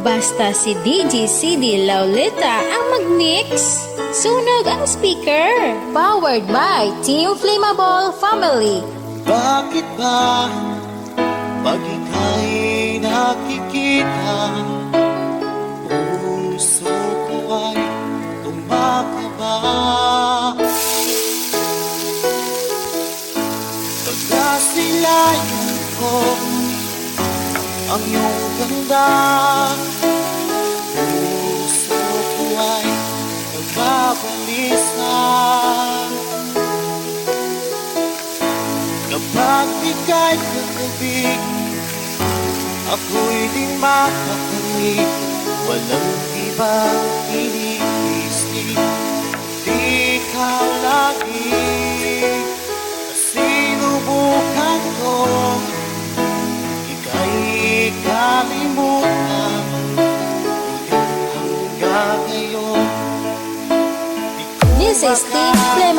Basta si DJ CD Laulita ang mag-mix. Sunog ang speaker. Powered by Team Flammable Family. Bakit ba pag ika'y nakikita Puso ko ay tumakaba Pag nasilayan ko ang iyong ganda nagbabalisa Kapag ika'y kagabi Ako'y di makakamit Walang ibang iniisip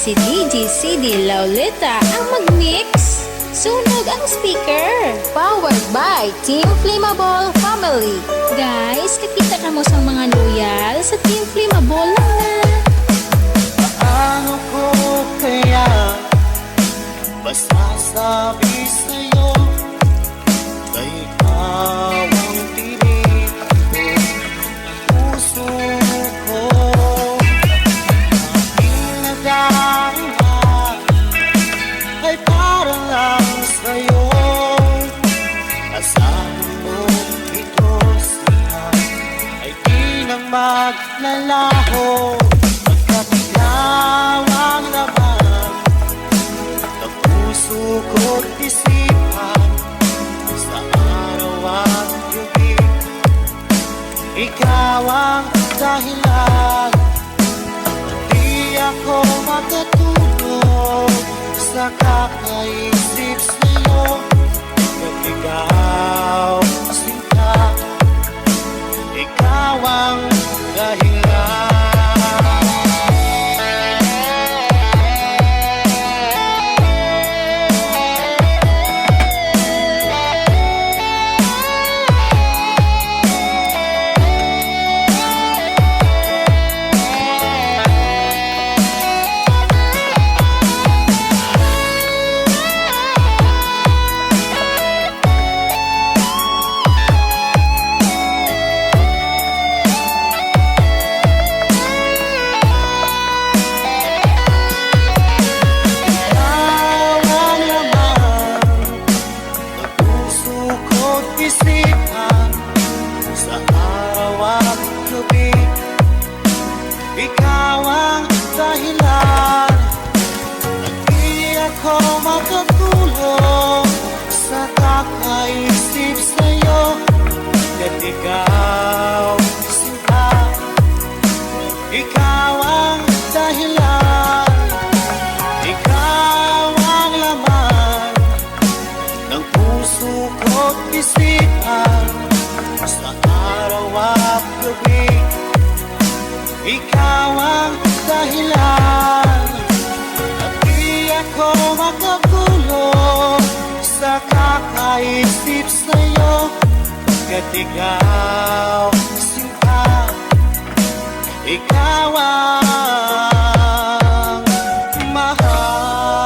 si DJ CD Laulita ang mag-mix. Sunog ang speaker. Powered by Team Flammable Family. Guys, kakita ka mo sa mga loyal sa Team Flammable na. Ano ko kaya Masasabi sa'yo Na Mo ito siya Ay di nang maglalaho Pagkat ikaw ang puso ko't isipan Sa araw at gabi. Ikaw ang dahilan Di ako makatulog Sa kakaisip sa'yo Ikaw sinta Ikaw ang ako makatulog Sa kakaisip sa'yo. At ikaw sinta Ikaw ang dahilan. Ikaw ang laman ng puso ko't isipan sa araw at gabi. Ikaw ang dahilan Pagkat ikaw sinta, ikaw ang mahal.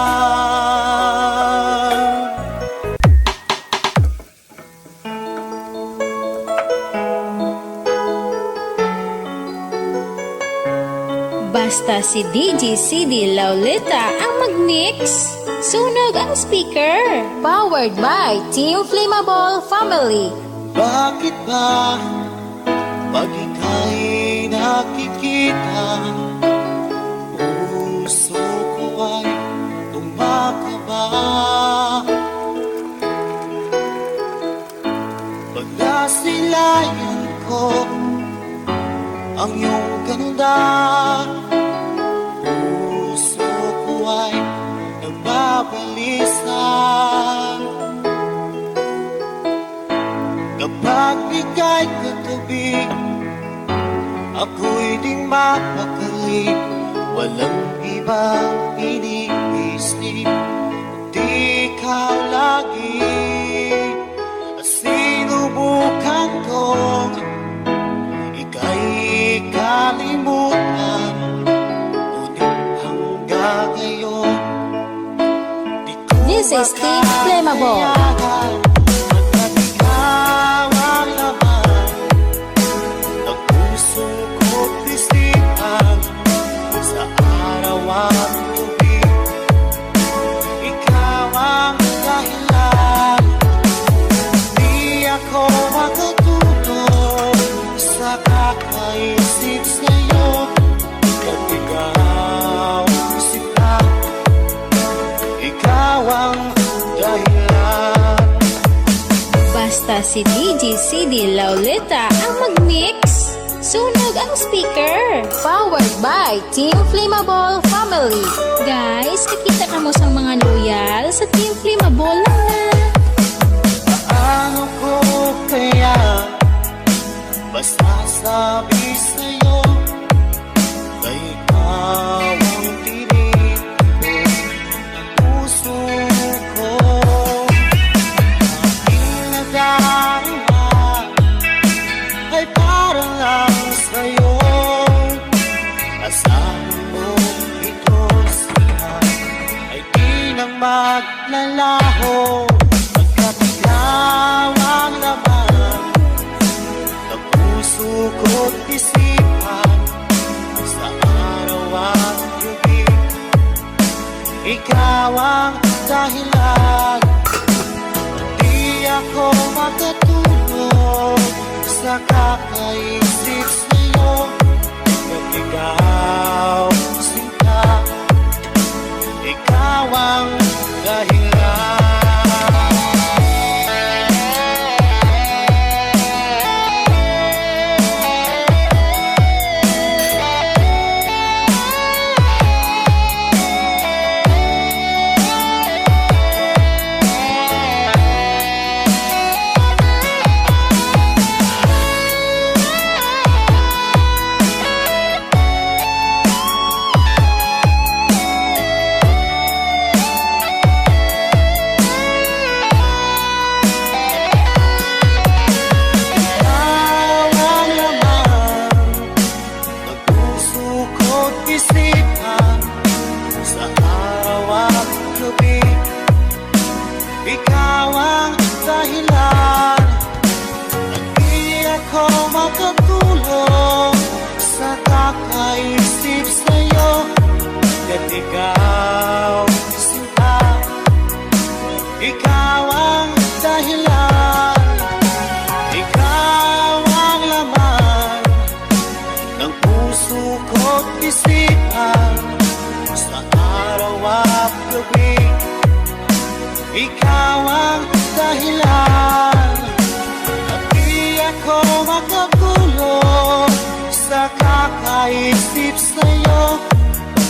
Basta si DJ CD Laulita ang mag-mix. Sunog ang speaker. Powered by Team Flammable Family. Bakit ba pag ika'y nakikita Puso ko ay tumakaba? Pag nasilayan ko Ang iyong ganda Puso ko ay nagbabalisa Kapag ika'y katabi Ako'y di mapakali. Walang ibang iniisip. Di ikaw lagi sinubukan kong Ika'y kalimutan. Ngunit hanggang ngayon This is Team Flammable. Basta si DJ CD Lauleta ang mag-mix. Sunog ang speaker. Powered by Team Flammable Family. Guys, nakita ka mo sa mga loyal sa Team Flammable lang na. Paano ko kaya Basta sabi sa'yo Ikaw ang dahilan. Di ako makatulog Sa kakaisip sa'yo. Pagkat ikaw sinta Ikaw ang dahilan ikaw ang laman ng puso ko't isipan sa araw at gabi. Ikaw ang dahilan at di ako makatulog sa kakaisip sa'yo.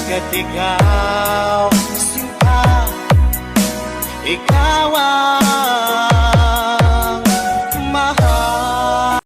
Pagkat ikaw, simpa, ikaw ang